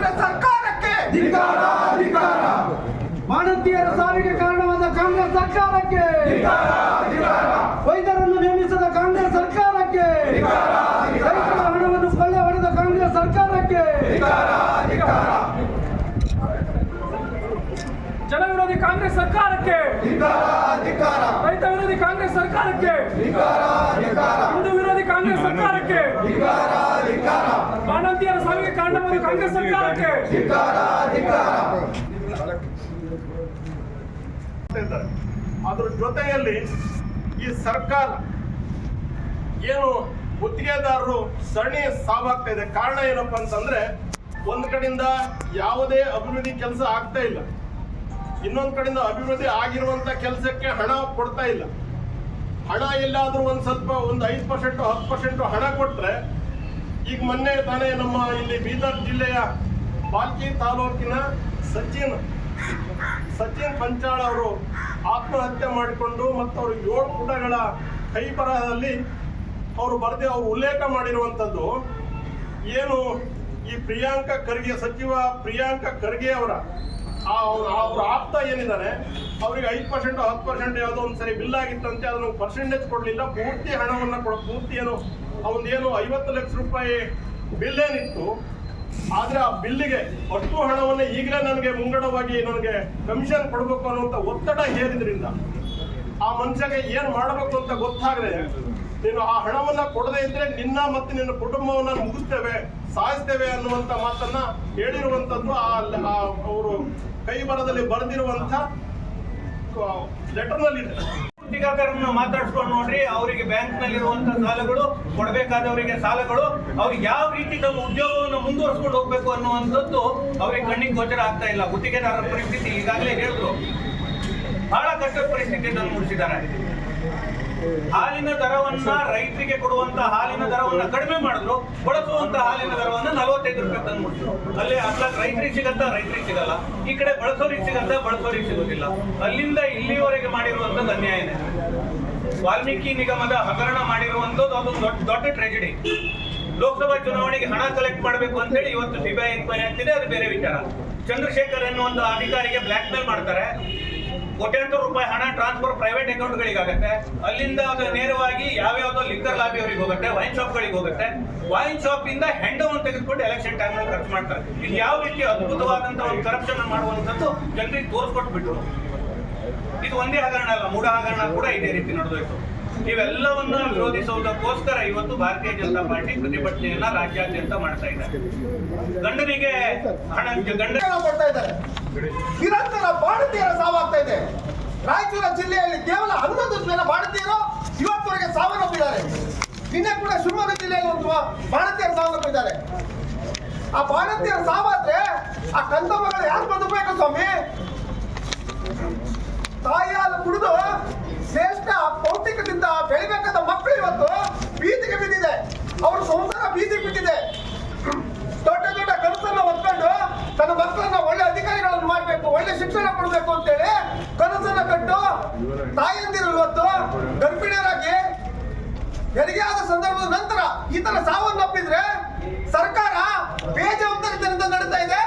ಕಾಂಗ್ರೆಸ್ ಸರ್ಕಾರಕ್ಕೆ. ಧಿಕ್ಕಾರ ಧಿಕ್ಕಾರ. ಮಾನವೀಯರ ಸಾವಿಗೆ ಕಾರಣವಾದ ಕಾಂಗ್ರೆಸ್ ಸರ್ಕಾರಕ್ಕೆ. ಧಿಕ್ಕಾರ ಧಿಕ್ಕಾರ. ವೈದ್ಯರನ್ನು ನೇಮಿಸದ ಕಾಂಗ್ರೆಸ್ ಸರ್ಕಾರಕ್ಕೆ. ರೈತರ ಹಣವನ್ನು ಕೊಳ್ಳೆ ಹೊಡೆದ ಕಾಂಗ್ರೆಸ್ ಸರ್ಕಾರಕ್ಕೆ. ಧಿಕ್ಕಾರ ಧಿಕ್ಕಾರ. ಜನ ವಿರೋಧಿ ಕಾಂಗ್ರೆಸ್ ಸರ್ಕಾರಕ್ಕೆ. ರೈತ ವಿರೋಧಿ ಕಾಂಗ್ರೆಸ್ ಸರ್ಕಾರಕ್ಕೆ. ಹಿಂದೂ ವಿರೋಧಿ ಕಾಂಗ್ರೆಸ್ ಸರ್ಕಾರಕ್ಕೆ. ಸಾವಿಗೆ ಕಾರಣವಾದ ಕಾಂಗ್ರೆಸ್ ಸರ್ಕಾರಕ್ಕೆ. ಅದ್ರ ಜೊತೆಯಲ್ಲಿ ಈ ಸರ್ಕಾರ ಏನು ಗುತ್ತಿಗೆದಾರರು ಸರಣಿ ಸಾವಾಗ್ತಾ ಇದೆ. ಕಾರಣ ಏನಪ್ಪಾ ಅಂತಂದ್ರೆ ಒಂದ್ ಕಡೆಯಿಂದ ಯಾವುದೇ ಅಭಿವೃದ್ಧಿ ಕೆಲಸ ಆಗ್ತಾ ಇಲ್ಲ. ಇನ್ನೊಂದ್ ಕಡೆಯಿಂದ ಅಭಿವೃದ್ಧಿ ಆಗಿರುವಂತ ಕೆಲಸಕ್ಕೆ ಹಣ ಕೊಡ್ತಾ ಇಲ್ಲ. ಹಣ ಎಲ್ಲಾದ್ರೂ ಒಂದ್ ಸ್ವಲ್ಪ ಒಂದ್ ಐದು ಪರ್ಸೆಂಟ್ ಹತ್ತು ಪರ್ಸೆಂಟ್ ಹಣ ಕೊಟ್ರೆ ಈಗ ಮೊನ್ನೆ ತಾನೇ ನಮ್ಮ ಇಲ್ಲಿ ಬೀದರ್ ಜಿಲ್ಲೆಯ ಬಾಲ್ಕಿ ತಾಲೂಕಿನ ಸಚಿನ್ ಸಚಿನ್ ಪಂಚಾಳ್ ಅವರು ಆತ್ಮಹತ್ಯೆ ಮಾಡಿಕೊಂಡು ಮತ್ತು ಅವರು ಏಳು ಪುಟಗಳ ಕೈ ಬರಹದಲ್ಲಿ ಅವರು ಬರೆದು ಅವರು ಉಲ್ಲೇಖ ಮಾಡಿರುವಂಥದ್ದು. ಏನು ಈ ಪ್ರಿಯಾಂಕ ಖರ್ಗೆ, ಸಚಿವ ಪ್ರಿಯಾಂಕ ಖರ್ಗೆ ಅವರ ಆ ಆಪ್ತ ಏನಿದ್ದಾರೆ, ಅವ್ರಿಗೆ ಐದು ಪರ್ಸೆಂಟ್ ಹತ್ತು ಪರ್ಸೆಂಟ್ ಯಾವುದೋ ಒಂದು ಸರಿ ಬಿಲ್ ಆಗಿತ್ತಂತೆ, ಅದನ್ನು ಪರ್ಸೆಂಟೇಜ್ ಕೊಡಲಿಲ್ಲ. ಪೂರ್ತಿ ಹಣವನ್ನು ಕೊಡ ಪೂರ್ತಿ ಏನು ಅವನೇನು ಐವತ್ತು ಲಕ್ಷ ರೂಪಾಯಿ ಬಿಲ್ ಏನಿತ್ತು, ಆದ್ರೆ ಆ ಬಿಲ್ಲಿಗೆ ಅಷ್ಟು ಹಣವನ್ನು ಈಗಲೇ ನನಗೆ ಮುಂಗಡವಾಗಿ ನನಗೆ ಕಮಿಷನ್ ಕೊಡಬೇಕು ಅನ್ನುವಂತ ಒತ್ತಡ ಹೇರಿದ್ರಿಂದ ಆ ಮನುಷ್ಯಗೆ ಏನ್ ಮಾಡಬೇಕು ಅಂತ ಗೊತ್ತಾಗದೆ ನೀನು ಆ ಹಣವನ್ನ ಕೊಡದೆ ಇದ್ರೆ ನಿನ್ನ ಮತ್ತು ನಿನ್ನ ಕುಟುಂಬವನ್ನ ಮುಗಿಸ್ತೇವೆ, ಸಾಯಿಸ್ತೇವೆ ಅನ್ನುವಂತ ಮಾತನ್ನ ಹೇಳಿರುವಂತದ್ದು ಆ ಬರದಲ್ಲಿ ಬರೆದಿರುವಂತ ಲೆಟರ್ನಲ್ಲಿ ಮಾತಾಡ್ಸ್ಕೊಂಡು ನೋಡ್ರಿ, ಅವರಿಗೆ ಬ್ಯಾಂಕ್ ನಲ್ಲಿರುವಂತಹ ಸಾಲಗಳು, ಕೊಡಬೇಕಾದವರಿಗೆ ಸಾಲಗಳು ಅವ್ರಿಗೆ ಯಾವ ರೀತಿ ತಮ್ಮ ಉದ್ಯೋಗವನ್ನು ಮುಂದುವರಿಸ್ಕೊಂಡು ಹೋಗ್ಬೇಕು ಅನ್ನುವಂಥದ್ದು ಅವ್ರಿಗೆ ಕಣ್ಣಿಗೆ ಗೋಚರ ಆಗ್ತಾ ಇಲ್ಲ. ಗುತ್ತಿಗೆದಾರರ ಪರಿಸ್ಥಿತಿ ಈಗಾಗಲೇ ಹೇಳಿದ್ರು ಬಹಳ ಕಷ್ಟದ ಪರಿಸ್ಥಿತಿಯನ್ನು ಮೂಡಿಸಿದ್ದಾರೆ. ಹಾಲಿನ ದರವನ್ನ ರೈತರಿಗೆ ಕೊಡುವಂತ ಹಾಲಿನ ದರವನ್ನ ಕಡಿಮೆ ಮಾಡಿದ್ರು, ಬಳಸುವಂತ ಹಾಲಿನ ದರವನ್ನ ನಲವತ್ತೈದು ರೂಪಾಯಿ ತಂದು ಅಲ್ಲಿ ಅಲ್ಲ ರೈತರಿಗೆ ಸಿಗತ್ತ ರೈತರಿಗೆ ಸಿಗಲ್ಲ. ಈ ಕಡೆ ಬಳಸೋರಿಗೆ ಸಿಗತ್ತ ಬಳಸೋರಿಗೆ ಸಿಗೋದಿಲ್ಲ. ಅಲ್ಲಿಂದ ಇಲ್ಲಿವರೆಗೆ ಮಾಡಿರುವಂತದ್ದು ಅನ್ಯಾಯನೇ ವಾಲ್ಮೀಕಿ ನಿಗಮದ ಹಗರಣ ಮಾಡಿರುವಂತದ್ದು ಅದೊಂದು ದೊಡ್ಡ ದೊಡ್ಡ ಟ್ರೆಜಿಡಿ ಲೋಕಸಭಾ ಚುನಾವಣೆಗೆ ಹಣ ಕಲೆಕ್ಟ್ ಮಾಡಬೇಕು ಅಂತೇಳಿ ಇವತ್ತು ಸಿಬಿಐ ಎನ್ಕ್ವೈರಿ ಆಗ್ತಿದೆ, ಅದು ಬೇರೆ ವಿಚಾರ. ಚಂದ್ರಶೇಖರ್ ಎನ್ನುವಂತ ಅಧಿಕಾರಿಗೆ ಬ್ಲಾಕ್ ಮೇಲ್ ಮಾಡ್ತಾರೆ. ಕೋಟ್ಯಾಂತರ ರೂಪಾಯಿ ಹಣ ಟ್ರಾನ್ಸ್ಫರ್ ಪ್ರೈವೇಟ್ ಅಕೌಂಟ್ಗಳಿಗಾಗುತ್ತೆ ಅಲ್ಲಿಂದ ಅದು ನೇರವಾಗಿ ಯಾವ್ಯಾವುದೋ ಲಾಬಿ ಅವರಿಗೆ ಹೋಗುತ್ತೆ ವೈನ್ ಶಾಪ್ಗಳಿಗೆ ಹೋಗುತ್ತೆ. ವೈನ್ ಶಾಪ್ ಇಂದ ಹೆಂಡವನ್ನು ತೆಗೆದುಕೊಂಡು ಎಲೆಕ್ಷನ್ ಟೈಮ್ನಲ್ಲಿ ಖರ್ಚು ಮಾಡ್ತಾರೆ ಇದು ಯಾವ ರೀತಿ ಅದ್ಭುತವಾದಂತಹ ಒಂದು ಕರಪ್ಷನ್ ಮಾಡುವಂತದ್ದು ಜನರಿಗೆ ತೋರಿಸ್ಕೊಟ್ಬಿಟ್ಟು ಇದು ಒಂದೇ ಹಗರಣ ಅಲ್ಲ, ಮೂಢ ಹಗರಣ ಕೂಡ ಇದೇ ರೀತಿ ನಡೆದೋಯ್ತು. ಇವೆಲ್ಲವನ್ನ ವಿರೋಧಿಸುವುದಕ್ಕೋಸ್ಕರ ಇವತ್ತು ಭಾರತೀಯ ಜನತಾ ಪಾರ್ಟಿ ಪ್ರತಿಭಟನೆಯನ್ನ ರಾಜ್ಯಾದ್ಯಂತ ಮಾಡ್ತಾ ಇದೆ. ಗಂಡನಿಗೆ ಹಣ, ಗಂಡ ಕೊಡ್ತಾ ಇದ್ದಾರೆ. ನಿರಂತರ ಭಾರತೀಯರ ರಾಯಚೂರು ಜಿಲ್ಲೆಯಲ್ಲಿ ಕೇವಲ ಹನ್ನೊಂದು ಜನ ಭಾರತೀಯರು ಇವತ್ತುವರೆಗೆ ಸಾವನ್ನಪ್ಪಿದ್ದಾರೆ. ನಿನ್ನೆ ಕೂಡ ಶಿವಮೊಗ್ಗ ಜಿಲ್ಲೆಯಲ್ಲಿ ಒಂದು ಬಾಣತಿಯರು ಸಾವನ್ನಪ್ಪಿದ್ದಾರೆ. ಆ ಬಾಣತಿಯರ ಸಾವಾದ್ರೆ ಆ ಕಂದ ಮಗಳು ಯಾರು ಬದುಕಬೇಕು ಸ್ವಾಮಿ? ತಾಯಿಯಾದ ಕುಡಿದು ಶ್ರೇಷ್ಠ ಪೌಷ್ಟಿಕದಿಂದ ಬೆಳಿಬೇಕಾದ ಮಕ್ಕಳು ಇವತ್ತು ಬೀದಿಗೆ ಬಿದ್ದಿದೆ. ಅವ್ರ ಸಂಸಾರ ಬೀದಿಗೆ ಬಿದ್ದಿದೆ. ದೊಡ್ಡ ದೊಡ್ಡ ಕನಸನ್ನು ಹೊತ್ಕೊಂಡು ತನ್ನ ಮಕ್ಕಳನ್ನ ಒಳ್ಳೆ ಅಧಿಕಾರಿಗಳನ್ನು ಮಾಡಬೇಕು, ಒಳ್ಳೆ ಶಿಕ್ಷಣ ಕೊಡಬೇಕು ಅಂತೇಳಿ ಕನಸನ್ನ ತಾಯಂದಿರು ಇವತ್ತು ಗರ್ಭಿಣಿಯರಾಗಿ ಹೆರಿಗೆ ಆದ ಸಂದರ್ಭದ ನಂತರ ಈ ತರ ಸಾವನ್ನಪ್ಪಿದ್ರೆ ಸರ್ಕಾರ ಬೇಜವಾಬ್ದಾರಿತನದಿಂದ ನಡೀತಾ ಇದೆ.